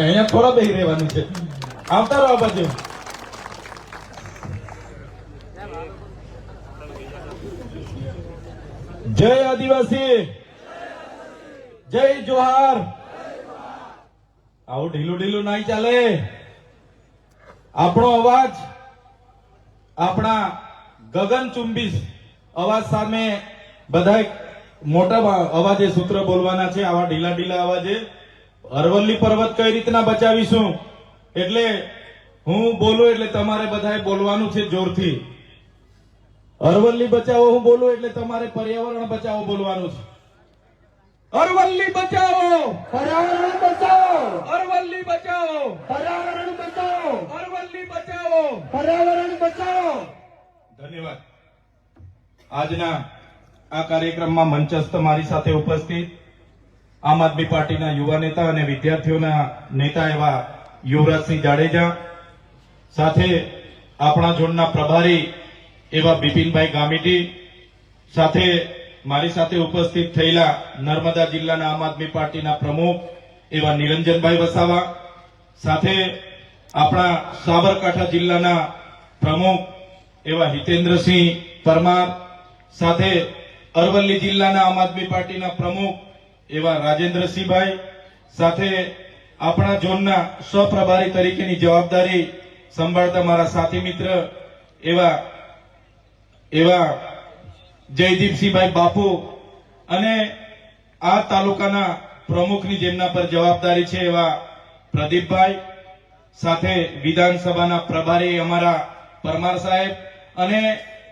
અહીંયા થોડા બેહી રહેવાનું છે. આવતા રહો બાજુ. જય આદિવાસી. જય જોહાર. આવું ઢીલું ઢીલું નહીં ચાલે. આપણો અવાજ, આપણા ગગનચુંબી અવાજ સામે બધા મોટા અવાજે સૂત્ર બોલવાના છે. આવા ઢીલા ઢીલા અવાજે. અરવલ્લી પર્વત કઈ રીતના બચાવીશું? એટલે હું બોલું એટલે તમારે બધાએ બોલવાનું છે જોરથી. અરવલ્લી બચાવો હું બોલું એટલે તમારે પર્યાવરણ બચાવો બોલવાનું છે. અરવલ્લી બચાવો! પર્યાવરણ બચાવો! અરવલ્લી બચાવો! પર્યાવરણ બચાવો! અરવલ્લી બચાવો! પર્યાવરણ બચાવો! ધન્યવાદ. આજના આ કાર્યક્રમમાં મંચસ્થ મારી સાથે ઉપસ્થિત આમ આદમી પાર્ટીના યુવા નેતા અને વિદ્યાર્થીઓના નેતા એવા યુવરાજસિંહ જાડેજા સાથે આપણા ઝોનના પ્રભારી એવા બિપિનભાઈ ગામિતી સાથે મારી સાથે ઉપસ્થિત થયેલા નર્મદા જિલ્લાના આમ આદમી પાર્ટીના પ્રમુખ એવા નિરંજનભાઈ વસાવા સાથે આપણા સાબરકાંઠા જિલ્લાના પ્રમુખ એવા હિતેન્દ્રસિંહ પરમાર સાથે અરવલ્લી જિલ્લાના આમ આદમી પાર્ટીના પ્રમુખ એવા રાજેન્દ્રસિંહભાઈ સાથે આપણા ઝોનના સ્વપ્રભારી તરીકેની જવાબદારી સંભાળતા મારા સાથી મિત્ર, એવા એવા જયદીપસિંહભાઈ બાપુ અને આ તાલુકાના પ્રમુખની જેમના પર જવાબદારી છે એવા પ્રદીપભાઈ સાથે વિધાનસભાના પ્રભારી અમારા પરમાર સાહેબ અને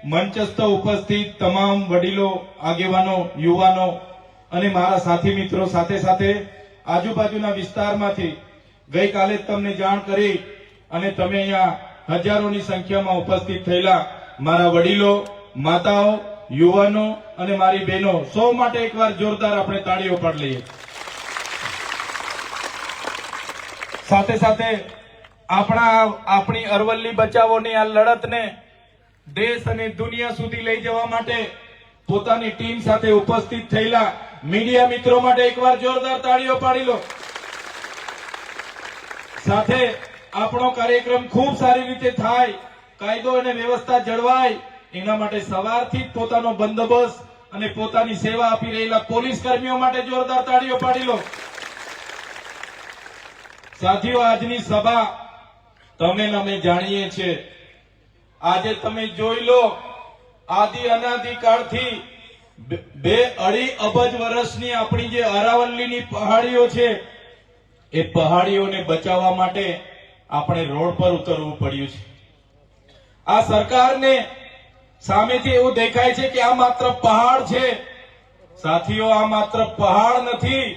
મંચસ્થ ઉપસ્થિત તમામ વડીલો, આગેવાનો, યુવાનો અને મારા સાથી મિત્રો સાથે સાથે આજુબાજુના વિસ્તારમાંથી ગઈકાલે જ તમને જાણ કરી અને તમે અહીંયા હજારોની સંખ્યામાં ઉપસ્થિત થયેલા મારા વડીલો, માતાઓ, યુવાનો અને મારી બહેનો, સૌ માટે એકવાર જોરદાર આપણે તાળીઓ પાડ લઈએ. સાથે સાથે આપણા આપણી અરવલ્લી બચાવોની આ લડતને દેશ અને દુનિયા સુધી લઈ જવા માટે પોતાની ટીમ સાથે ઉપસ્થિત થયેલા મીડિયા મિત્રો માટે એકવાર જોરદાર તાળીઓ પાડી લો. સાથે આપણો કાર્યક્રમ ખૂબ સારી રીતે થાય, કાયદો અને વ્યવસ્થા જળવાય, એના માટે સવારથી પોતાનો બંદોબસ્ત અને પોતાની સેવા આપી રહેલા પોલીસ કર્મીઓ માટે જોરદાર તાળીઓ પાડી લો. સાથીઓ, આજની સભા તમે અમે જાણીએ છીએ. આજે તમે જોઈ લો, આદિ અનાદિ કાળથી બે- અઢી અબજ વર્ષની આપણી જે અરાવલ્લીની પહાડીઓ છે, એ પહાડીઓને બચાવવા માટે આપણે રોડ પર ઉતરવું પડ્યું છે. આ સરકારને સામેથી એવું દેખાય છે કે આ માત્ર પહાડ છે. સાથીઓ, આ માત્ર પહાડ નથી.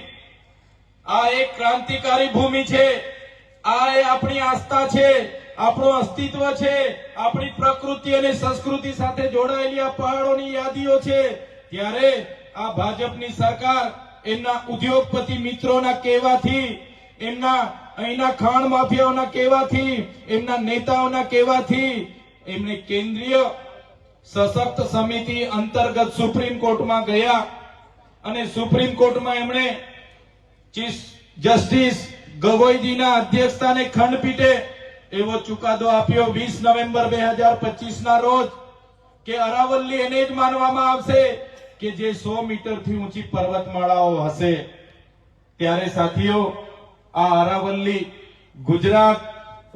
આ એક ક્રાંતિકારી ભૂમિ છે. આ એ આપણી આસ્થા છે, આપણું અસ્તિત્વ છે, આપણી પ્રકૃતિ અને સંસ્કૃતિ સાથે જોડાયેલી આ પહાડોની યાદીઓ છે. ત્યારે આ ભાજપની સરકાર એમના ઉદ્યોગપતિ મિત્રોના કહેવાથી, એમના અહીંના ખાણ માફિયાઓના કહેવાથી, એમના નેતાઓના કહેવાથી એમને કેન્દ્રીય સશક્ત સમિતિ અંતર્ગત સુપ્રીમ કોર્ટમાં ગયા અને સુપ્રીમ કોર્ટમાં એમણે જસ્ટિસ ગવોઈજીના અધ્યક્ષતાને ખંડપીઠે એવો ચુકાદો આપ્યો વીસ નવેમ્બર બે ના રોજ કે અરાવલ્લી એને જ માનવામાં આવશે કે જે સો મીટરથી ઊંચી પર્વતમાળાઓ હશે, ત્યારે સાથીઓ, આ અરાવલ્લી, ગુજરાત,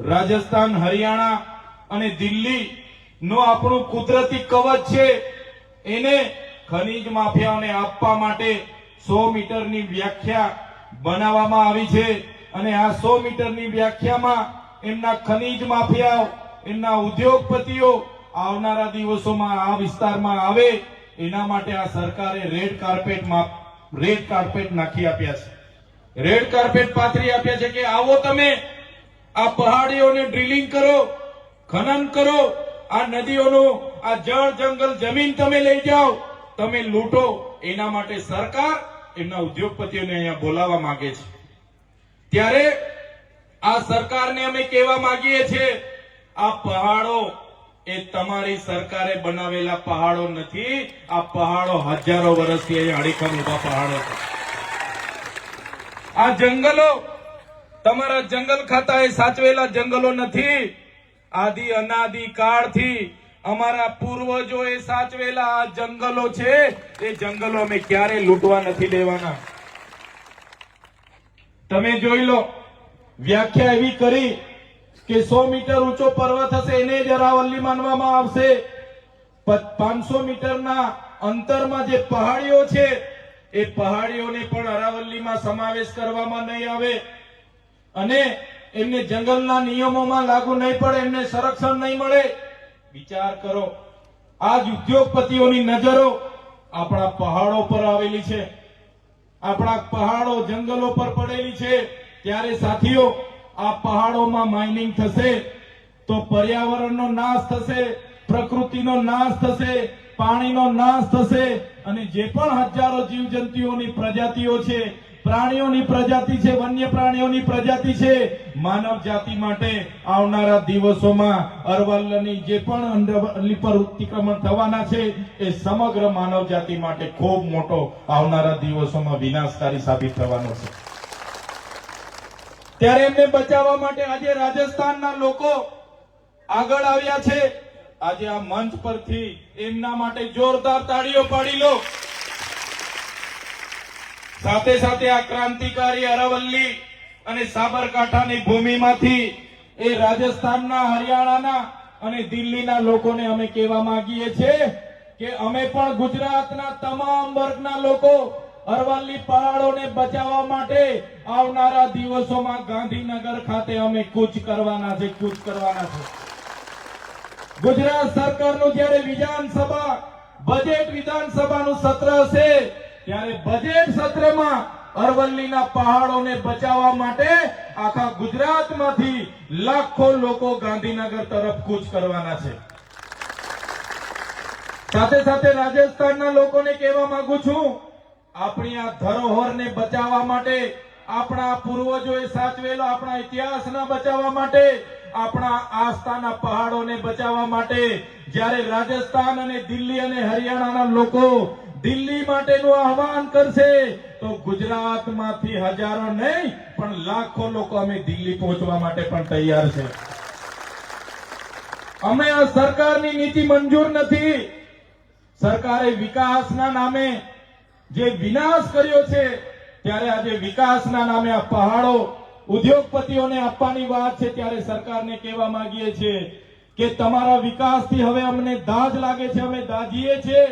રાજસ્થાન, હરિયાણા અને દિલ્હી નો આપણું કુદરતી કવચ છે, એને ખનીજ માફિયાઓને આપવા માટે સો મીટરની વ્યાખ્યા બનાવવામાં આવી છે અને આ સો મીટરની વ્યાખ્યામાં એમના ખનીજ માફિયાઓ, એમના ઉદ્યોગપતિઓ આવનારા દિવસોમાં આ વિસ્તારમાં આવે એના માટે આ સરકારે રેડ કાર્પેટમાં રેડ કાર્પેટ નાખી આપ્યા છે. રેડ કાર્પેટ પાથરી આપ્યા છે કે આવો તમે, આ પહાડીઓને ડ્રિલિંગ કરો, ખનન કરો, આ નદીઓનું, આ જળ જંગલ જમીન તમે લઈ જાઓ, તમે લૂંટો. એના માટે સરકાર એમના ઉદ્યોગપતિઓને અહીંયા બોલાવવા માંગે છે. ત્યારે આ સરકારને અમે કહેવા માંગીએ છીએ, આ પહાડો એ તમારી સરકારે બનાવેલા પહાડો નથી. આ પહાડો હજારો વર્ષથી અહીંયા અડીખમ ઊભા પહાડો આ જંગલો, તમારા જંગલ ખાતાએ સાચવેલા જંગલો નથી. આદિ અનાદિ કાળથી અમારા પૂર્વજોએ સાચવેલા આ જંગલો છે. એ જંગલો અમે ક્યારે લૂંટવા નથી દેવાના. તમે જોઈ લો, વ્યાખ્યા એવી કરી કે સો મીટર ઊંચો પર્વત હશે એને જ અરાવલ્લી માનવામાં આવશે. પાંચસો મીટરના અંતરમાં જે પહાડીઓ છે, એ પહાડીઓને પણ અરાવલ્લીમાં સમાવેશ કરવામાં નહીં આવે. અને એમને જંગલના નિયમોમાં લાગુ નહીં પડે, એમને સંરક્ષણ નહીં મળે. વિચાર કરો, આજ ઉદ્યોગપતિઓની નજરો આપણા પહાડો પર આવેલી છે. આપણા પહાડો જંગલો પર પડેલી છે. ત્યારે સાથીઓ આ પહાડોમાં માઇનિંગ થશે, તો પર્યાવરણનો નાશ થશે, પ્રકૃતિનો નાશ થશે, પાણીનો નાશ થશે, અને જે પણ હજારો જીવજંતુઓની પ્રજાતિઓ છે, પ્રાણીઓની પ્રજાતિ છે, વન્ય પ્રાણીઓની પ્રજાતિ છે, માનવ જાતિ માટે આવનારા દિવસોમાં અરવલ્લની જે પણ પર અતિક્રમણ થવાના છે, એ સમગ્ર માનવ જાતિ માટે ખૂબ મોટો આવનારા દિવસોમાં વિનાશકારી સાબિત થવાનો છે. ત્યારે એમને બચાવવા માટે આજે રાજસ્થાનના લોકો આગળ આવ્યા છે. આજે આ મંચ પરથી એમના માટે જોરદાર તાળીઓ પાડી લો. સાથે સાથે આ ક્રાંતિકારી અરવલ્લી અને સાબરકાંઠાની ભૂમિમાંથી એ રાજસ્થાનના, હરિયાણાના અને દિલ્હીના લોકોને અમે કહેવા માંગીએ છીએ કે અમે પણ ગુજરાતના તમામ વર્ગના લોકો અરવલ્લી પહાડોને બચાવવા માટે આવનારા દિવસોમાં ગાંધીનગર ખાતે અમે કૂચ કરવાના છે, કૂચ કરવાના છે. ગુજરાત સરકારનું જ્યારે વિધાનસભા, બજેટ વિધાનસભાનું સત્ર હશે, ત્યારે બજેટ સત્રમાં અરવલ્લીના પહાડોને બચાવવા માટે આખા ગુજરાતમાંથી લાખો લોકો ગાંધીનગર તરફ કૂચ કરવાના છે. સાથે સાથે રાજસ્થાનના લોકોને કહેવા માંગુ છું આપણી આ ધરોહરને બચાવવા માટે, આપણા પૂર્વજોએ સાચવેલો આપણા ઇતિહાસના બચાવવા માટે, આપણા આસ્થાના પહાડોને બચાવવા માટે, જ્યારે રાજસ્થાન અને દિલ્હી અને હરિયાણાના લોકો દિલ્હી માટેનું આહવાન કરશે, તો ગુજરાતમાંથી હજારો નહીં, પણ લાખો લોકો અમે દિલ્હી પહોંચવા માટે પણ તૈયાર છે. અમે આ સરકારની નીતિ મંજૂર નથી. સરકારે વિકાસના નામે જે વિનાશ કર્યો છે, ત્યારે આજે વિકાસના નામે આ પહાડો ઉદ્યોગપતિઓને આપવાની વાત છે, ત્યારે સરકારને કહેવા માંગીએ છીએ કે તમારા વિકાસથી હવે અમને દાજ લાગે છે, અમે દાજીએ છીએ.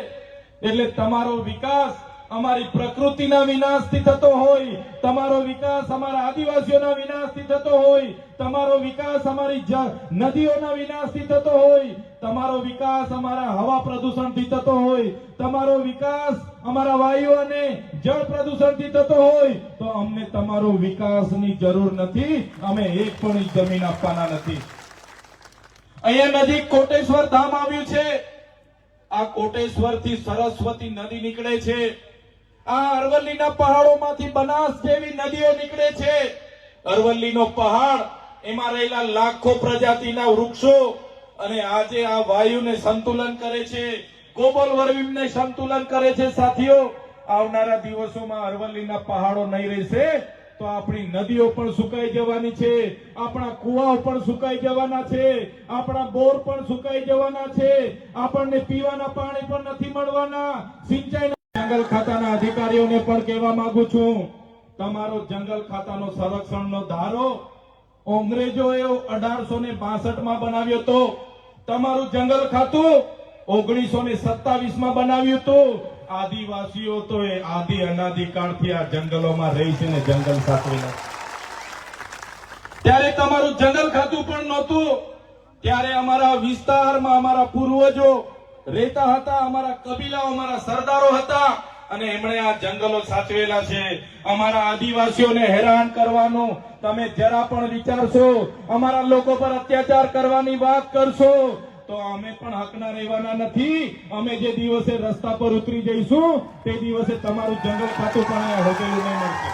એટલે તમારો વિકાસ અમારી પ્રકૃતિના વિનાશથી થતો હોય, તમારો વિકાસ અમારા આદિવાસીઓના વિનાશથી થતો હોય, તમારો વિકાસ અમારી નદીઓના વિનાશથી થતો હોય, તમારો વિકાસ અમારા હવા પ્રદૂષણથી થતો હોય, તમારો વિકાસ અમારા વાયુઓને જળ પ્રદૂષણથી થતો હોય તો અમને તમારો વિકાસની જરૂર નથી. અમે એક પણ જમીન આપવાના નથી. અહીંયા નજીક કોટેશ્વર ધામ આવ્યું છે. આ કોટેશ્વરથી સરસ્વતી નદી નીકળે છે. આ અરવલ્લીના પહાડોમાંથી બનાસ જેવી નદીઓ નીકળે છે. અરવલ્લીનો પહાડ, એમાં રહેલા લાખો પ્રજાતિના વૃક્ષો અને આજે આ વાયુને સંતુલન કરે છે. ગ્લોબલ વોર્મિંગને સંતુલન કરે છે સાથીઓ, આવનારા દિવસોમાં અરવલ્લીના પહાડો નહીં રહેશે, તો આપણી નદીઓ પણ સુકાઈ જવાની છે, આપણા કુવાઓ પણ સુકાઈ જવાના છે, આપણા બોર પણ સુકાઈ જવાના છે, આપણને પીવાના પાણી પણ નથી મળવાના. સિંચાઈ જંગલ ખાતાના અધિકારીઓને પણ કહેવા માંગુ છું, તમારો જંગલ ખાતાનો સંરક્ષણનો ધારો અંગ્રેજોએ અઢારસો ને બાસઠમાં બનાવ્યો હતો તમારું જંગલ ખાતું ઓગણીસો ને સત્તાવીસમાં બનાવ્યું હતું. આદિવાસીઓ તો એ આદિ અનાદિ કાળથી આ જંગલોમાં રહી છે ને જંગલ સાચવેલા ત્યારે તમારું જંગલ ખાતું પણ નહોતું. ત્યારે અમારા વિસ્તારમાં અમારા પૂર્વજો રહેતા હતા, અમારા કબીલા અમારા સરદારો હતા અને એમણે આ જંગલો સાચવેલા છે. અમારા આદિવાસીઓને હેરાન કરવાનું તમે જરા પણ વિચારશો. અમારા લોકો પર અત્યાચાર કરવાની વાત કરશો. તો અમે પણ હકના રહેવાના નથી. અમે જે દિવસે રસ્તા પર ઉતરી જઈશું, તે દિવસે તમારું જંગલ ખાતું પણ હોટેલું નહીં મળશે.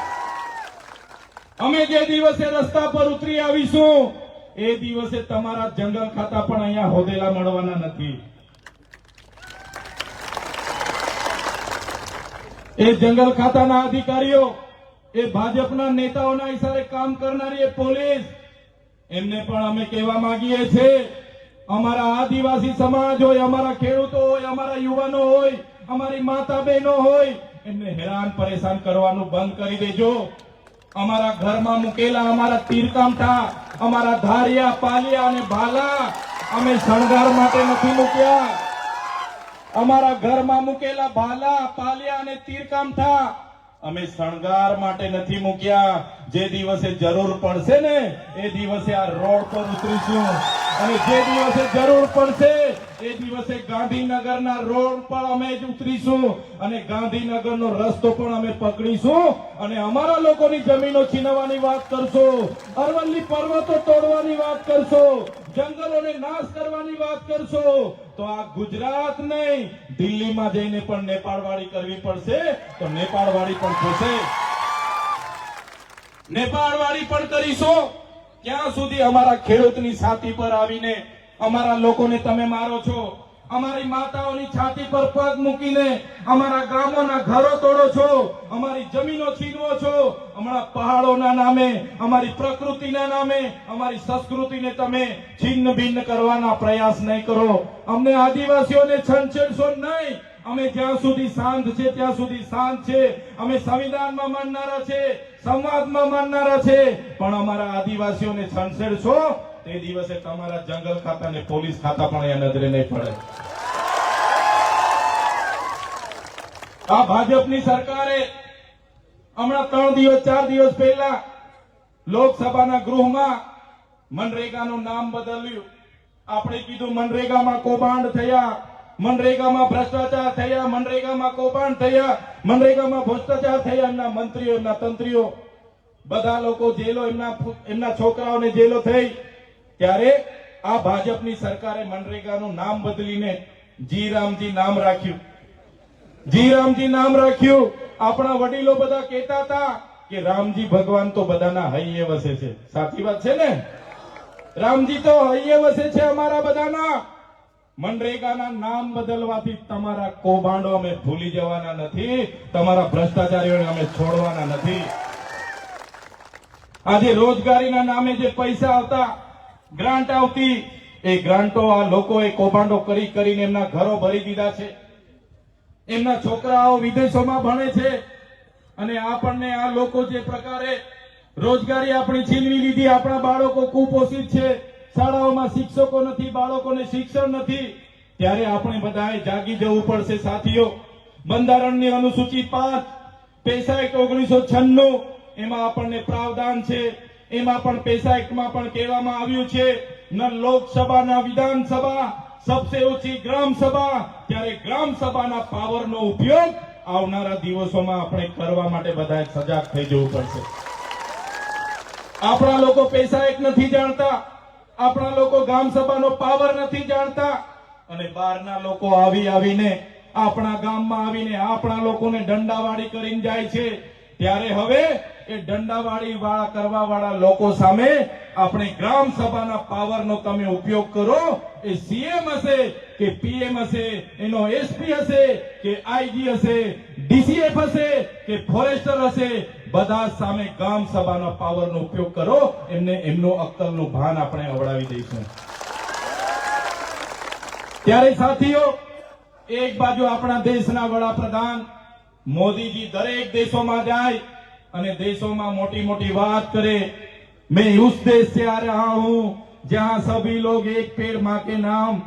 અમે જે દિવસે રસ્તા પર ઉતરી આવીશું, એ દિવસે તમારા જંગલ ખાતા પણ અહીંયા હોદેલા મળવાના નથી. એ જંગલ ખાતાના અધિકારીઓ, એ ભાજપના નેતાઓના ઈશારે કામ કરનારી એ પોલીસ, એમને પણ અમે કહેવા માંગીએ છીએ અમારા આદિવાસી સમાજ હોય, અમારા ખેડૂતો હોય, અમારા યુવાનો હોય, અમારી માતા બહેનો હોય, એમને હેરાન પરેશાન કરવાનું બંધ કરી દેજો. અમારા ઘરમાં મૂકેલા અમારા તીરકામઠા, અમારા ધારિયા, પાલિયા અને ભાલા અમે શણગાર માટે નથી મૂક્યા. અમારા ઘરમાં મૂકેલા ભાલા, પાલિયા અને તીરકામઠા અમે શણગાર માટે નથી મૂક્યા. જે દિવસે જરૂર પડશે ને, એ દિવસે આ રોડ પર ઉતરીશું. અને જે દિવસે જરૂર પડશે, એ દિવસે ગાંધીનગરના રોડ પર અમે ઉતરીશું. અને ગાંધીનગરનો રસ્તો પણ અમે પકડીશું. અને અમારા લોકોની જમીનો છીનવાની વાત કરશો. અરવલ્લી પર્વતો તોડવાની વાત કરશો. જંગલોને નાશ કરવાની વાત કરશો. તો આ ગુજરાત નહીં, દિલ્હીમાં જઈને પણ નેપાળવાળી કરવી પડશે. તો નેપાળવાળી પણ થશે. નેપાળવાળી પણ કરીશું. ક્યાં સુધી અમારા ખેડૂતની છાતી પર આવીને અમારા લોકોને તમે મારો છો? અમારી માતાઓની છાતી પર પગ મૂકીને અમારા ગામોના ઘરો તોડો છો, અમારી જમીનો છીનવો છો, અમારા પહાડોના નામે, અમારી પ્રકૃતિના નામે, અમારી સંસ્કૃતિને તમે છિન્ન ભિન્ન કરવાના પ્રયાસ નહીં કરો. અમને આદિવાસીઓને છંછેડશો નહીં. અમે જ્યાં સુધી શાંત છે, ત્યાં સુધી શાંત છે. અમે સંવિધાનમાં માનનારા છે. સંવાદમાં માનનારા છે, પણ અમારા આદિવાસીઓને છંછેડશો તે દિવસે તમારા જંગલ ખાતા ને પોલીસ ખાતા પણ અહીંયા નજરે નહીં પડે. આ ભાજપની સરકારે હમણાં ત્રણ દિવસ, ચાર દિવસ પહેલા લોકસભાના ગૃહમાં મનરેગાનું નામ બદલ્યું. આપણે કીધું મનરેગામાં કૌભાંડ થયા. મનરેગામાં ભ્રષ્ટાચાર થયા, મનરેગામાં કૌભાંડ થયા, મનરેગામાં ભ્રષ્ટાચાર થયા, એમના મંત્રીઓ, એમના તંત્રીઓ. બધા લોકો જેલો, એમના એમના છોકરાઓને જેલો થઈ. ત્યારે આ ભાજપની સરકારે મનરેગાનું નામ બદલીને જી રામજી નામ રાખ્યું. જી રામજી નામ રાખ્યું. આપણા વડીલો બધા કહેતા હતા કે રામજી ભગવાન તો બધાના હૈયે વસે છે. સાચી વાત છે ને? રામજી તો હૈયે વસે છે અમારા બધાના. મનરેગાના નામ બદલવાથી તમારા કૌભાંડો અમે ભૂલી જવાના નથી, તમારા ભ્રષ્ટાચારીઓને અમે છોડવાના નથી. આજે રોજગારીના નામે જે પૈસા આવતા, ગ્રાન્ટ આવતી, એ ગ્રાન્ટો આ લોકોએ કૌભાંડો કરી કરીને એમના ઘરો ભરી દીધા છે. એમના છોકરાઓ વિદેશોમાં ભણે છે. અને આપણને આ લોકો જે પ્રકારે રોજગારી આપણી છીનવી લીધી, આપણા બાળકો કુપોષિત છે. શાળાઓમાં શિક્ષકો નથી, બાળકોને શિક્ષણ નથી, ત્યારે આપણે બધાએ જાગી જવું પડશે સાથીઓ. બંધારણની અનુસૂચિ પાંચ પેશા એક્ટ ઓગણીસો છન્નું, એમાં આપણને પ્રાવધાન છે. એમાં પણ પૈસા એક્ટમાં પણ કહેવામાં આવ્યું છે, ન લોકસભા ન વિધાનસભા, સબસે ઓછી ગ્રામ સભા ત્યારે ગ્રામ સભાના પાવરનો ઉપયોગ આવનારા દિવસોમાં આપણે કરવા માટે બધાએ સજાગ થઈ જવું પડશે. આપણા લોકો પૈસા એક નથી જાણતા. આપણા લોકો ગામ સભાનો પાવર નથી જાણતા અને બહારના લોકો આવી આવીને આપણા ગામમાં આવીને આપણા લોકોને દંડાવાળી કરીને જાય છે. ત્યારે હવે એ દંડાવાળી વાળા કરવા વાળા લોકો સામે આપણે ગ્રામ સભાના પાવરનો તમે ઉપયોગ કરો. એ સીએમ હશે કે પીએમ હશે, એનો એસપી હશે કે આઈજી હશે, ડીસીએફ હશે કે ફોરેસ્ટર હશે બધા સામે ગામ સભાના પાવરનો ઉપયોગ કરો, એમને એમનો અક્કલનું ભાન આપણે અવડાવી દઈશું. ત્યારે સાથીઓ, એક બાજુ આપણા દેશના વડાપ્રધાન મોદીજી દરેક દેશોમાં જાય અને દેશોમાં મોટી મોટી વાત કરે, મેં ઉસ દેશ સે આ રહા હું, જ્યાં સભી લોગ એક પેડમાં કે નામ.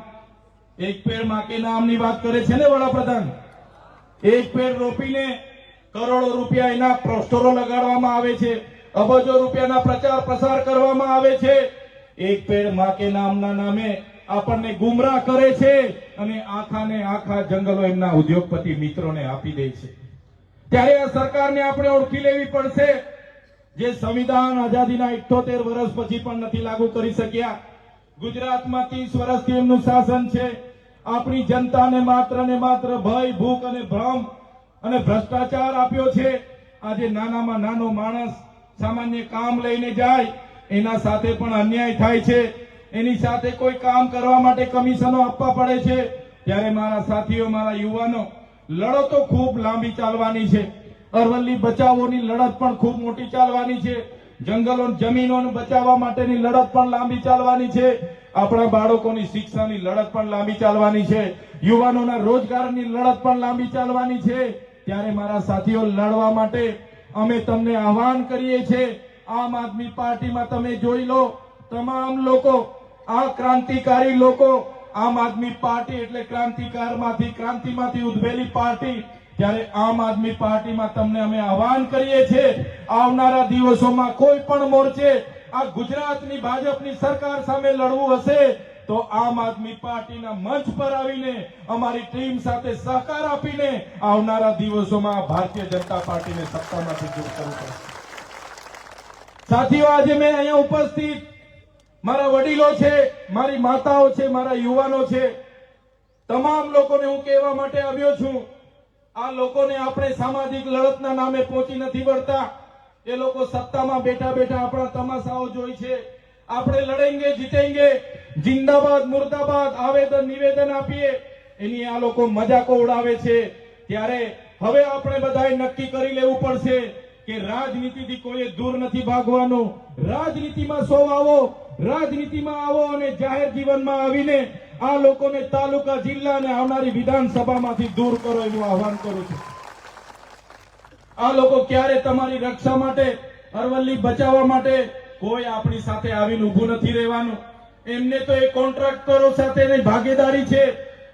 એક પેડમાં કે નામની વાત કરે છે ને વડાપ્રધાન? એક પેડ રોપીને કરોડો રૂપિયા એના પોસ્ટરો લગાડવામાં આવે છે, અબજો રૂપિયાના પ્રચાર પ્રસાર કરવામાં આવે છે. એક પેડ માકે નામના નામે આપણને ગુમરાહ કરે છે અને આખા ને આખા જંગલો એમના ઉદ્યોગપતિ મિત્રોને આપી દે છે. ત્યારે આ સરકારને આપણે ઓળખી લેવી પડશે. જે સંવિધાન આઝાદીના ઇઠોતેર વર્ષ પછી પણ નથી લાગુ કરી શક્યા. ગુજરાતમાં ત્રીસ વર્ષથી એમનું શાસન છે. આપણી જનતાને માત્ર ને માત્ર ભય, ભૂખ અને ભ્રમ અને ભ્રષ્ટાચાર આપ્યો છે. આજે નાનામાં નાનો માણસ સામાન્ય કામ લઈને જાય, એના સાથે પણ અન્યાય થાય છે. એની સાથે કોઈ કામ કરવા માટે કમિશનો આપવા પડે છે. ત્યારે મારા સાથીઓ, મારા યુવાનો લડતો ખૂબ લાંબી ચાલવાની છે. અરવલ્લી બચાવોની લડત પણ ખૂબ મોટી ચાલવાની છે. જંગલો જમીનોને બચાવવા માટેની લડત પણ લાંબી ચાલવાની છે. આપણા બાળકોની શિક્ષાની લડત પણ લાંબી ચાલવાની છે. યુવાનોના રોજગારની લડત પણ લાંબી ચાલવાની છે. ત્યારે મારા સાથીઓ, લડવા માટે અમે તમને આહવાન કરીએ છીએ. આમ આદમી પાર્ટીમાં તમે જોઈ લો, તમામ લોકો, આ ક્રાંતિકારી લોકો, આમ આદમી પાર્ટી એટલે ક્રાંતિકારમાંથી, ક્રાંતિમાંથી ઉદભેલી પાર્ટી, ત્યારે આમ આદમી પાર્ટીમાં તમને અમે આહવાન કરીએ છીએ. આવનારા દિવસોમાં કોઈ પણ મોરચે આ ગુજરાતની ભાજપની સરકાર સામે લડવું હશે તો આમ આદમી પાર્ટીના મંચ પર આવીને અમારી ટીમ સાથે સહકાર આપીને આવનારા દિવસોમાં ભારતીય જનતા પાર્ટીને સત્તામાંથી દૂર કરવું પડશે. સાથીઓ, આજે મેં અહીંયા ઉપસ્થિત મારા વડીલો છે, મારી માતાઓ છે, મારા યુવાનો છે. તમામ લોકોને હું કહેવા માટે આવ્યો છું, આ લોકોને આપણે સામાજિક લડતના નામે પહોંચી નથી વળતા. એ લોકો સત્તામાં બેઠા બેઠા આપણા તમાશાઓ જોઈ છે. આપણે લડેંગે, જીતેંગે, જિંદાબાદ, મુર્દાબાદ, આવેદન, નિવેદન આપીએ. એની આ લોકો મજાકો ઉડાવે છે. ત્યારે હવે આપણે બધાએ નક્કી કરી લેવું પડશે કે રાજનીતિથી કોઈએ દૂર નથી ભાગવાનું. રાજનીતિમાં સૌ આવો, રાજનીતિમાં આવો અને જાહેર જીવનમાં આવીને આ લોકોને તાલુકા, જિલ્લા અને આવનારી વિધાનસભામાંથી દૂર કરો એનું આહવાન કરું છું. આ લોકો ક્યારે તમારી રક્ષા માટે, અરવલ્લી બચાવવા માટે કોઈ આપણી સાથે આવીને ઊભું નથી રહેવાનું. એમને તો એ કોન્ટ્રાક્ટરો સાથેની ભાગીદારી છે.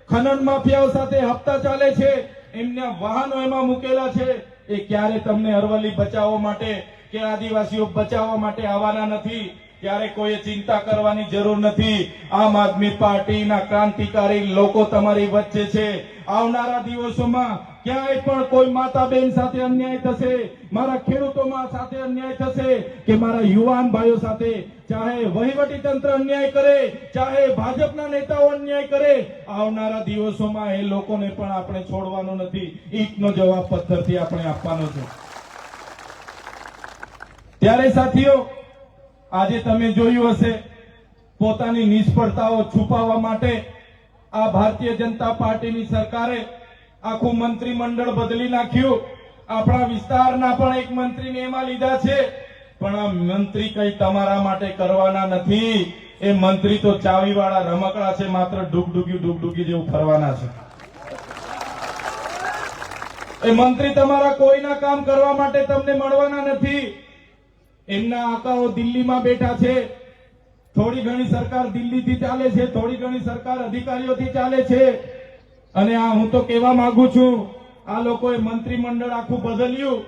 ખનન માફિયાઓ સાથે હપ્તા ચાલે છે. એમના વાહનો એમાં મૂકેલા છે. એ ક્યારે તમને અરવલ્લી બચાવવા માટે કે આદિવાસીઓ બચાવવા માટે આવવાના નથી? ત્યારે કોઈએ ચિંતા કરવાની જરૂર નથી? આમ આદમી પાર્ટીના ક્રાંતિકારી લોકો તમારી વચ્ચે છે. આવનારા દિવસોમાં ક્યાંય પણ કોઈ માતા બેન સાથે અન્યાય થશે, મારા ખેડૂતોમાં સાથે અન્યાય થશે, કે મારા યુવાન ભાઈઓ સાથે, ચાહે વહીવટી તંત્ર અન્યાય કરે, ચાહે ભાજપના નેતાઓ અન્યાય કરે, આવનારા દિવસોમાં એ લોકોને પણ આપણે છોડવાનો નથી. ઈટનો જવાબ પથ્થરથી આપણે આપવાનો છે. ત્યારે સાથીઓ, આજે તમે જોયું હશે, પોતાની નિષ્ફળતાઓ છુપાવવા માટે આ ભારતીય જનતા પાર્ટીની સરકારે આખું મંત્રીમંડળ બદલી નાખ્યું. આપણા વિસ્તારના પણ એક મંત્રીને એમાં લીધા છે. પણ આ મંત્રી કઈ તમારા માટે કરવાના નથી. એ મંત્રી તો ચાવીવાળા રમકડા છે, માત્ર ડૂગડૂગી ડૂગડૂગી જેવું ફરવાના છે. એ મંત્રી તમારા કોઈના કામ કરવા માટે તમને મળવાના નથી. એમના આકાઓ દિલ્હીમાં બેઠા છે. થોડી ઘણી સરકાર દિલ્હીથી ચાલે છે, થોડી ઘણી સરકાર અધિકારીઓથી ચાલે છે. અને આ હું તો કહેવા માંગુ છું, આ લોકોએ મંત્રીમંડળ આખું બદલ્યું.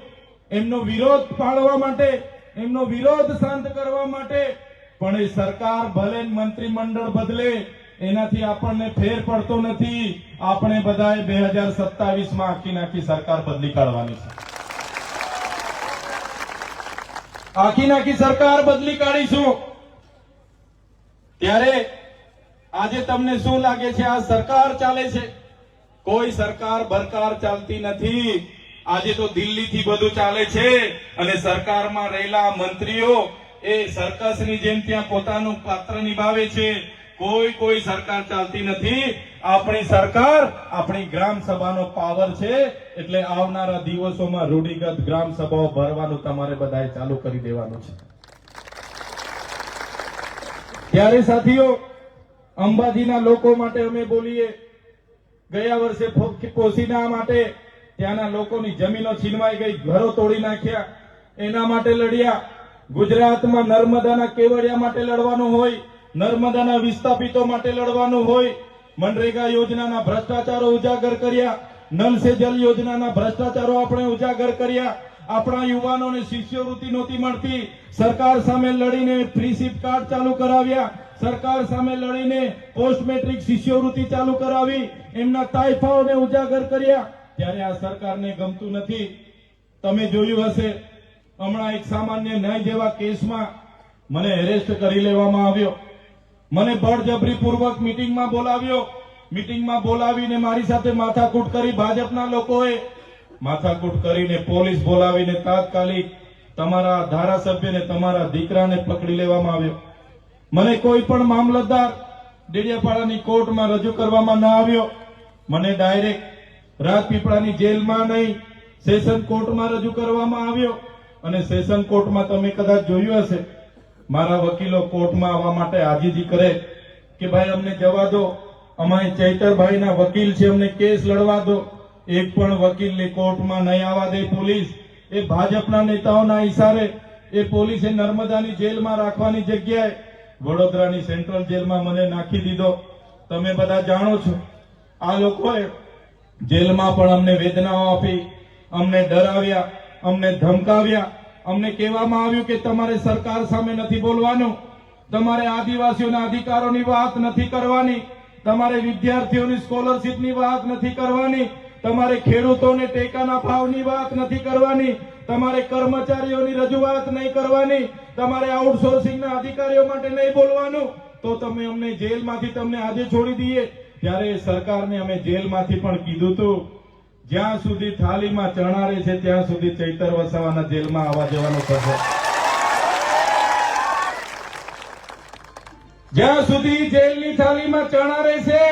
એમનો વિરોધ પાડવા માટે, એમનો વિરોધ શાંત કરવા માટે. પણ એ સરકાર ભલે મંત્રીમંડળ બદલે, એનાથી આપણને ફેર પડતો નથી. આપણે બધાએ બે હજાર સત્તાવીસમાં આખી નાખી સરકાર બદલી કાઢવાની છે. આખી નાખી સરકાર બદલી કાઢીશું. ત્યારે આજે તમને શું લાગે છે, આ સરકાર ચાલે છે? કોઈ સરકાર બરકાર ચાલતી નથી. આજે તો દિલ્હીથી બધું ચાલે છે અને સરકારમાં રહેલા મંત્રીઓ એ સર્કસની જેમ ત્યાં પોતાનું પાત્ર નિભાવે છે. કોઈ કોઈ સરકાર ચાલતી નથી. આપણી સરકાર આપણી ગ્રામ સભાનો પાવર છે એટલે આવનારા દિવસોમાં રૂઢિગત ગ્રામ સભાઓ ભરવાનું તમારે બધાએ ચાલુ કરી દેવાનું છે. ત્યારે સાથીઓ, અંબાજીના લોકો માટે અમે બોલીએ ગયા વર્ષે કોસીના માટે ત્યાંના લોકોની જમીનો છીનવાઈ ગઈ, ઘરો તોડી નાખ્યા. એના માટે લડ્યા. ગુજરાતમાં નર્મદાના કેવડિયા માટે લડવાનું હોય, નર્મદાના વિસ્થાપિતો માટે લડવાનું હોય, મનરેગા યોજનાના ભ્રષ્ટાચારો ઉજાગર કર્યા નલ સે જલ યોજનાના ભ્રષ્ટાચારો આપણે ઉજાગર કર્યા. આપણા યુવાનોને શિષ્યવૃત્તિ નહોતી મળતી. સરકાર સામે લડીને ફ્રી સિપ કાર્ડ ચાલુ કરાવ્યા. સરકાર સામે લડીને પોસ્ટ મેટ્રિક શિષ્યવૃત્તિ ચાલુ કરાવી. એમના તાઇફાઓને ઉજાગર કર્યા. ત્યારે આ સરકારને ગમતું નથી. તમે જોયું હશે, હમણાં એક સામાન્ય ન્યાય જેવા કેસમાં મને એરેસ્ટ કરી લેવામાં આવ્યો. મને બળજબરી પૂર્વક મિટિંગમાં બોલાવ્યો. મિટિંગમાં બોલાવીને મારી સાથે માથાકૂટ કરી ભાજપના લોકોએ માથાકૂટ કરીને પોલીસ બોલાવીને તાત્કાલિક તમારા ધારાસભ્યને, તમારા દીકરાને પકડી લેવામાં આવ્યો. મને કોઈ પણ મામલતદાર ડેડિયાપાડાની કોર્ટમાં રજૂ કરવામાં ના આવ્યો. મને ડાયરેક્ટ રાજપીપળાની જેલમાં નહીં, સેશન કોર્ટમાં રજૂ કરવામાં આવ્યો. અને સેશન કોર્ટમાં તમે કદાચ જોયું હશે, મારા વકીલો કોર્ટમાં આવવા માટે આજીજી કરે કે, ભાઈ, અમને જવા દો. અમારે ચૈતરભાઈના વકીલ છે, અમને કેસ લડવા દો. એક પણ વકીલને કોર્ટમાં નહીં આવવા દે પોલીસ. એ ભાજપના નેતાઓના ઈશારે એ પોલીસે નર્મદાની જેલમાં રાખવાની જગ્યાએ વડોદરાની સેન્ટ્રલ જેલમાં મને નાખી દીધો. તમે બધા જાણો છો. આ લોકોએ જેલમાં પણ અમને વેદનાઓ આપી, અમને ડરાવ્યા, અમને ધમકાવ્યા. અમને કહેવામાં આવ્યું કે તમારે સરકાર સામે નથી બોલવાનું. તમારે આદિવાસીઓના અધિકારોની વાત નથી કરવાની. તમારે વિદ્યાર્થીઓની સ્કોલરશીપની વાત નથી કરવાની. તમારે ખેડૂતોને ટેકાના ભાવની વાત નથી કરવાની, તમારે કર્મચારીઓની રજૂઆત નહીં કરવાની, તમારે આઉટસોર્સિંગના અધિકારીઓ માટે નહીં બોલવાનું, તો તમે અમને જેલમાંથી તમને આજે છોડી દઈએ. ત્યારે સરકારને અમે જેલમાંથી પણ કીધું હતું, જ્યાં સુધી થાળીમાં ચણારે છે ત્યાં સુધી ચૈતર વસાવાના જેલમાં આવવા જવાનું થશે. જ્યાં સુધી જેલની થાળીમાં ચણા રહેશે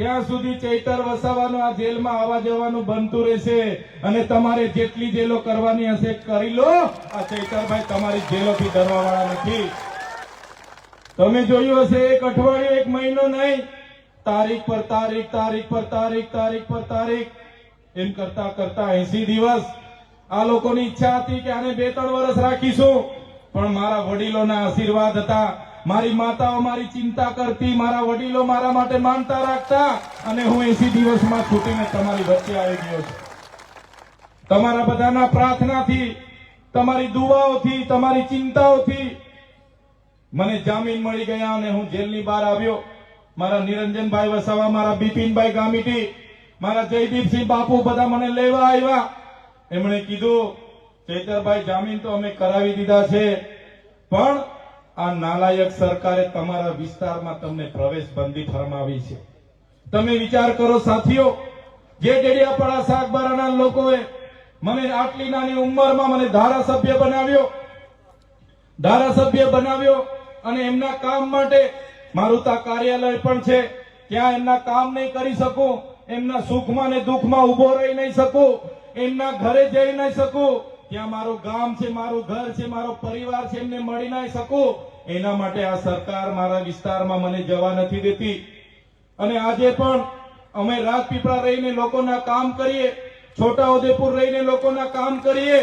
ત્યાં સુધી ચૈતર વસાવાનું આ જેલમાં આવવા જવાનું બનતું રહેશે. અને તમારે જેટલી જેલો કરવાની હશે, કરી લો. આ ચૈતરભાઈ તમારી જેલોથી ડરવા વાળા નથી. તમે જોયું હશે, એક અઠવાડિયું, એક મહિનો નહીં. તારીખ પર તારીખ તારીખ પર તારીખ તારીખ પર તારીખ. એમ કરતા કરતા એસી દિવસ. આ લોકોની ઈચ્છા હતી કે આને બે ત્રણ વર્ષ રાખીશું. પણ મારા વડીલોના આશીર્વાદ હતા. મારી માતાઓ મારી ચિંતા કરતી, મારા વડીલો મારા માટે માનતા રાખતા અને હું એસી દિવસમાં છૂટીને તમારી વચ્ચે આવી ગયો છું. તમારા બધાના પ્રાર્થનાથી, તમારી દુવાઓથી તમારી ચિંતાઓથી મને જામીન મળી ગયા અને હું જેલની બહાર આવ્યો. મારા નિરંજનભાઈ વસાવા, મારા બિપિનભાઈ ગામીટી, મારા જયદીપસિંહ બાપુ બધા મને લેવા આવ્યા. એમણે કીધું, ચેતરભાઈ, જામીન તો અમે કરાવી દીધા છે, પણ આ નાલાયક સરકારે તમારા વિસ્તારમાં તમને પ્રવેશ બંધી ફરમાવી છે. તમે વિચાર કરો સાથીઓ, જે ડેડિયાપાડા શાકબારાના લોકોએ મને આટલી નાની ઉંમરમાં મને ધારાસભ્ય બનાવ્યો ધારાસભ્ય બનાવ્યો અને એમના કામ માટે મારું ત્યાં કાર્યાલય પણ છે. ત્યાં એમના કામ નહીં કરી શકું, એમના સુખમાં ને દુઃખમાં ઊભો રહી નહીં શકું, એમના ઘરે જઈ નહીં શકું ત્યાં મારું ગામ છે, મારું ઘર છે, મારો પરિવાર છે, એમને મળી નહીં શકું. એના માટે આ સરકાર મારા વિસ્તારમાં મને જવા નથી દેતી. અને આજે પણ અમે રાજપીપળા રહીને લોકોના કામ કરીએ, છોટાઉદેપુર રહીને લોકોના કામ કરીએ,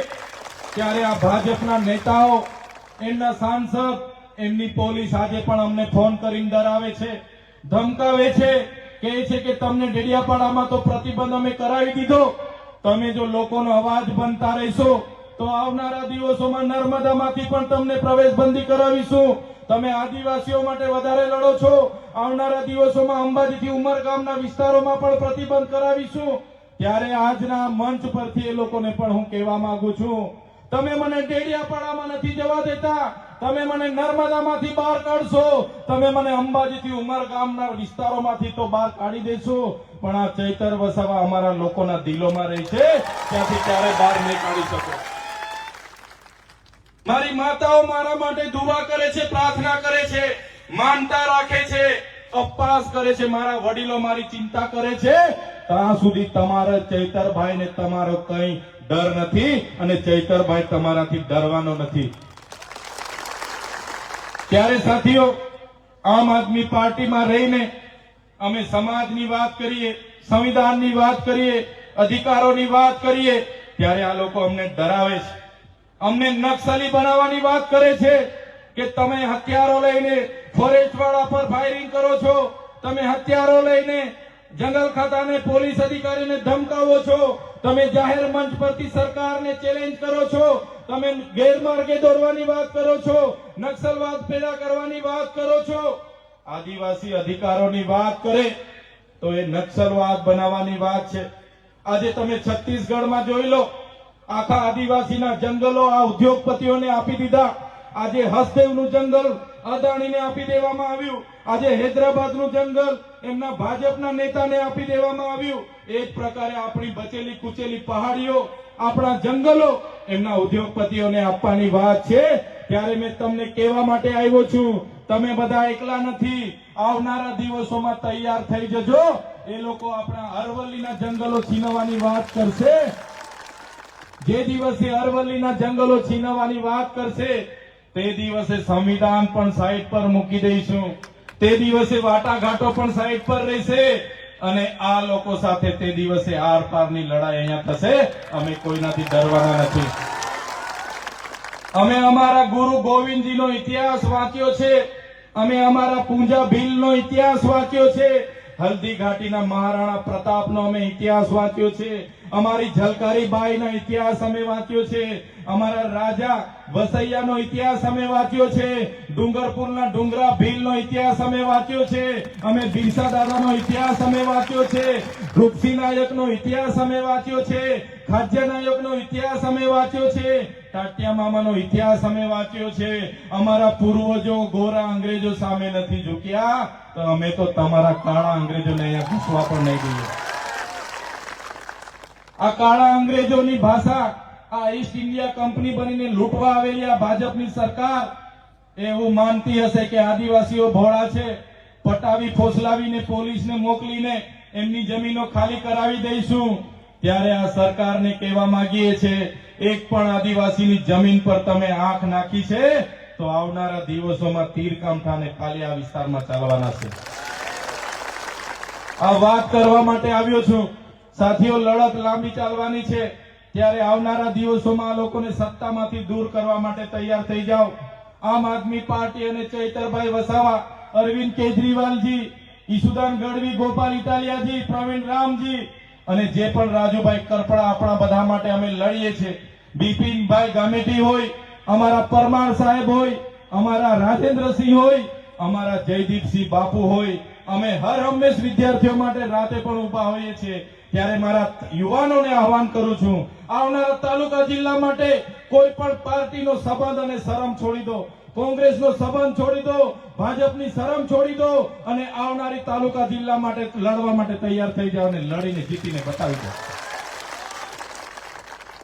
ત્યારે આ ભાજપના નેતાઓ, એમના સાંસદ, એમની પોલીસ આજે પણ અમને ફોન કરીને ડરાવે છે, ધમકાવે છે, કહે છે કે તમને ડેડિયાપાડામાં તો પ્રતિબંધ અમે કરાવી દીધો. તમે જો લોકોનો અવાજ બનતા રહેશો તો આવનારા દિવસોમાં નર્મદામાંથી પણ તમને પ્રવેશબંધી કરાવીશું. તમે આદિવાસીઓ માટે વધારે લડો છો. આવનારા દિવસોમાં અંબાજીથી ઉમરગામના વિસ્તારોમાં પણ પ્રતિબંધ કરાવીશું. ત્યારે આજના મંચ પરથી એ લોકોને પણ હું કહેવા માંગુ છું. તમે મને ડેડિયાપાડામાં નથી જવા દેતા. તમે મને નર્મદામાંથી બહાર કાઢશો. તમે મને અંબાજીથી ઉમરગામના વિસ્તારોમાંથી તો બહાર કાઢી દેશો. પણ આ ચૈતર વસાવા અમારા લોકોના દિલોમાં રહી છે. ત્યાંથી ક્યારે બહાર નહીં કાઢી શકો. મારી માતાઓ મારા માટે દુવા કરે છે, પ્રાર્થના કરે છે, માનતા રાખે છે, અપવાસ કરે છે, મારા વડીલો મારી ચિંતા કરે છે. ત્યાં સુધી તમારા ચૈતરભાઈ ને તમારો કઈ ડર નથી અને ચૈતરભાઈ તમારાથી ડરવાનો નથી. ત્યારે સાથીઓ, આમ આદમી પાર્ટીમાં રહીને અમે સમાજની વાત કરીએ, સંવિધાનની વાત કરીએ, અધિકારોની વાત કરીએ, ત્યારે આ લોકો અમને ડરાવે છે. અમને નક્સલી બનાવવાની વાત કરે છે કે તમે હથિયારો લઈને ફોરેસ્ટ વાળા પર ફાયરિંગ કરો છો, તમે હથિયારો લઈને જંગલ ખાતાને પોલીસ અધિકારીને ધમકાવો છો, તમે જાહેર મંચ પરથી સરકારને ચેલેન્જ કરો છો, તમે ગેરમાર્ગે દોરવાની વાત કરો છો નક્સલવાદ પેદા કરવાની વાત કરો છો, આદિવાસી અધિકારોની વાત કરે તો એ નક્સલવાદ બનાવવાની વાત છે. આજે તમે છત્તીસગઢમાં જોઈ લો આખા આદિવાસીના જંગલો આ ઉદ્યોગપતિઓને આપી દીધા. આજે હસદેવનું જંગલ અદાણીને આપી દેવામાં આવ્યું. આજે હૈદરાબાદનું જંગલ એમના ભાજપના નેતાને આપી દેવામાં આવ્યું. એ જ પ્રકારે આપણી બચેલી કુચેલી પહાડીઓ, આપણા જંગલો એમના ઉદ્યોગપતિઓને આપવાની વાત છે. ત્યારે મેં તમને કહેવા માટે આવ્યો છું, તમે બધા એકલા નથી. આવનારા દિવસોમાં તૈયાર થઈ જજો. એ લોકો આપણા અરવલ્લીના જંગલો છીનવાની વાત કરશે. જે દિવસે અરવલ્લીના જંગલો છીનવાની વાત કરશે, તે દિવસે સંવિધાન પણ સાઈડ પર મૂકી દઈશું. તે દિવસે વાટાઘાટો પણ સાઈડ પર રહેશે અને આ લોકો સાથે તે દિવસે આર પારની લડાઈ અહીંયા થશે. અમે કોઈનાથી ડરવાના નથી. અમે અમારા ગુરુ ગોવિંદજીનો ઇતિહાસ વાંચ્યો છે. અમે અમારા પૂંજા ભીલનો ઇતિહાસ વાંચ્યો છે. હલ્દી ઘાટીના મહારાણા પ્રતાપનો અમે ઇતિહાસ વાંચ્યો છે. અમારી ઝલકારી બાઈનો ઇતિહાસ અમે વાંચ્યો છે. અમારા રાજા વસૈયાનો ઇતિહાસ અમે વાંચ્યો છે. ડુંગરપુરના ડુંગરા ભીલનો ઇતિહાસ અમે વાંચ્યો છે. અમે બિરસા દાદાનો ઇતિહાસ અમે વાંચ્યો છે. રૂપસિંહ નાયકનો ઇતિહાસ અમે વાંચ્યો છે. ખાજ્ય નાયકનો ઇતિહાસ અમે વાંચ્યો છે. ટાટિયા ઇતિહાસ અમે વાંચ્યો છે. અમારા પૂર્વજો, ગોરા અંગ્રેજો સામે નથી ઝૂક્યા. તો અમે તો તમારા કાળા અંગ્રેજોને અહીંયા ઘૂસવા પણ નહીં દઈએ. આ કાળા અંગ્રેજોની ભાષા આ ઈસ્ટ ઇન્ડિયા કંપની બનીને લૂંટવા આવેલી આ ભાજપની સરકાર એવું માનતી હશે કે આદિવાસીઓ ભોળા છે. પટાવી ફોસલાવીને, પોલીસને મોકલીને એમની જમીનો ખાલી કરાવી દઈશું. ત્યારે આ સરકારને કહેવા માંગીએ છે એક પણ આદિવાસીની જમીન પર તમે આંખ નાખી છે, તો આવનારા દિવસોમાં તીર કામઠાને ખાલી આ વિસ્તારમાં ચાલવાના છે. આ વાત કરવા માટે આવ્યો છું. સાથીઓ, લડત લાંબી ચાલવાની છે. ત્યારે આવનારા દિવસોમાં આ લોકોને સત્તામાંથી દૂર કરવા માટે તૈયાર થઈ જાઓ. આમ આદમી પાર્ટી અને ચૈતરભાઈ વસાવા, અરવિંદ કેજરીવાલજી ઈશુદાન ગઢવી, ગોપાલ ઇટાલિયાજી, પ્રવીણ રામજી અને જે પણ રાજુભાઈ કરપડા આપણા બધા માટે અમે લડીએ છીએ, બિપિનભાઈ ગામેટી હોય, અમારા પરમાર સાહેબ હોય, અમારા રાજેન્દ્રસિંહ હોય, અમારા જયદીપસિંહ બાપુ હોય, અમે હર હંમેશ વિદ્યાર્થીઓ માટે રાતે પણ ઊભા હોઈએ છીએ. ત્યારે મારા યુવાનોને આહવાન કરું છું, આવનારા તાલુકા જિલ્લા માટે કોઈ પણ પાર્ટીનો સંબંધ અને શરમ છોડી દો. કોંગ્રેસનો સંબંધ છોડી દો, ભાજપની શરમ છોડી દો અને આવનારી તાલુકા જિલ્લા માટે લડવા માટે તૈયાર થઈ જાઓ અને લડીને જીતીને બતાવી દો.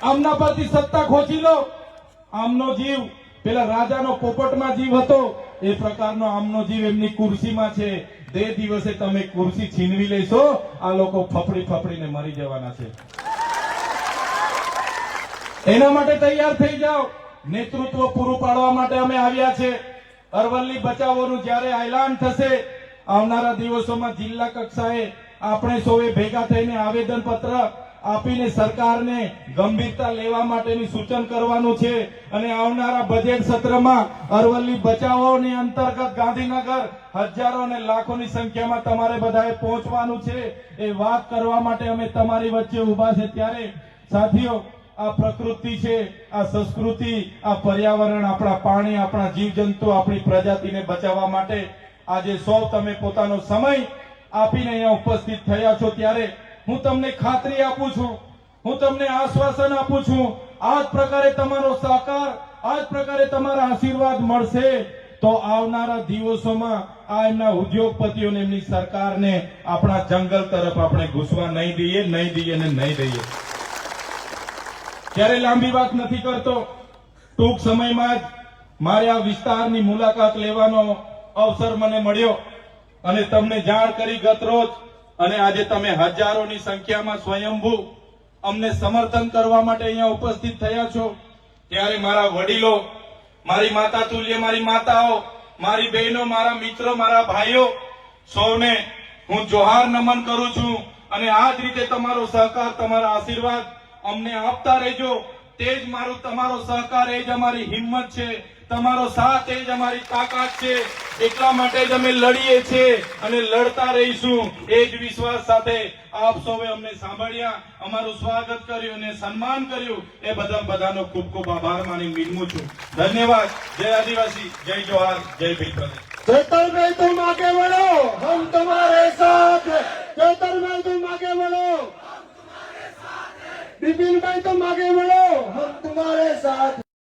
આમના પરથી સત્તા ખોચી લો. આમનો જીવ, પેલા રાજાનો પોપટમાં જીવ હતો. એ પ્રકારનો આમનો જીવ એમની ખુરશીમાં છે. તે દિવસે તમે ખુરશી છીનવી લેશો, આ લોકો ફફડી ફફડીને મરી જવાના છે. એના માટે તૈયાર થઈ જાઓ. નેતૃત્વ પૂરું પાડવા માટે અમે આવ્યા છે. અરવલ્લી બચાવોનું જ્યારે એલાન થશે, આવનારા દિવસોમાં જિલ્લા કક્ષાએ આપણે સૌએ ભેગા થઈને આવેદન આપીને સરકારને ગંભીરતા લેવા માટેની સૂચન કરવાનું છે અને આવનારા બજેટ સત્રમાં અરવલ્લી બચાવોની અંતર્ગત ગાંધીનગર હજારો અને લાખોની સંખ્યામાં તમારે બધાએ પહોંચવાનું છે. એ વાત કરવા માટે અમે તમારી વચ્ચે ઊભા છે. ત્યારે સાથીઓ આ પ્રકૃતિ છે, આ સંસ્કૃતિ, આ પર્યાવરણ, આપણા પાણી, આપણા જીવજંતુ, આપણી પ્રજાતિને બચાવવા માટે આજે સૌ તમે પોતાનો સમય આપીને અહીંયા ઉપસ્થિત થયા છો ત્યારે હું તમને ખાતરી આપું છું, હું તમને આશ્વાસન આપું છું આ જ પ્રકારે તમારો સહકાર આ જ પ્રકારે તમારા આશીર્વાદ મળશે, તો આવનારા દિવસોમાં આ એમના ઉદ્યોગપતિઓને, એમની સરકારને આપણા જંગલ તરફ આપણે ઘૂસવા નહીં દઈએ નહીં દઈએ ને નહીં દઈએ. ત્યારે લાંબી વાત નથી કરતો, ટૂંક સમયમાં જ મારે આ વિસ્તારની મુલાકાત લેવાનો અવસર મને મળ્યો અને તમને જાણ કરી ગત રોજ અને આજે તમે હજારોની સંખ્યામાં સ્વયંભૂ અમને સમર્થન કરવા માટે અહીંયા ઉપસ્થિત થયા છો. ત્યારે મારા વડીલો, મારી માતા તુલ્ય, મારી માતાઓ, મારી બહેનો, મારા મિત્રો, મારા ભાઈઓ, સૌને હું જોહાર નમન કરું છું અને આ જ રીતે તમારો સહકાર, તમારા આશીર્વાદ અમને આપતા રહેજો. તે જ તમારો સહકાર, એ જ અમારી હિંમત છે. તમારો સાથ, એ જ અમારી તાકાત છે. એટલા માટે જ અમે લડીએ છીએ અને લડતા રહીશું. એ જ વિશ્વાસ સાથે આપ સૌએ અમને સાંભળ્યા, અમારું સ્વાગત કર્યું અને સન્માન કર્યું. એ બધા બધાનો ખૂબ ખૂબ આભાર માની મીનમું છું. ધન્યવાદ. જય આદિવાસી, જય જોહાર, જય ભીલ પ્રદેશ. ચેતન ભાઈ, તું આગે વળો. હમ તમારે સાથ. ચેતન ભાઈ, તું આગે વળો. भाई तुम आगे बढ़ो हम तुम्हारे साथ हैं।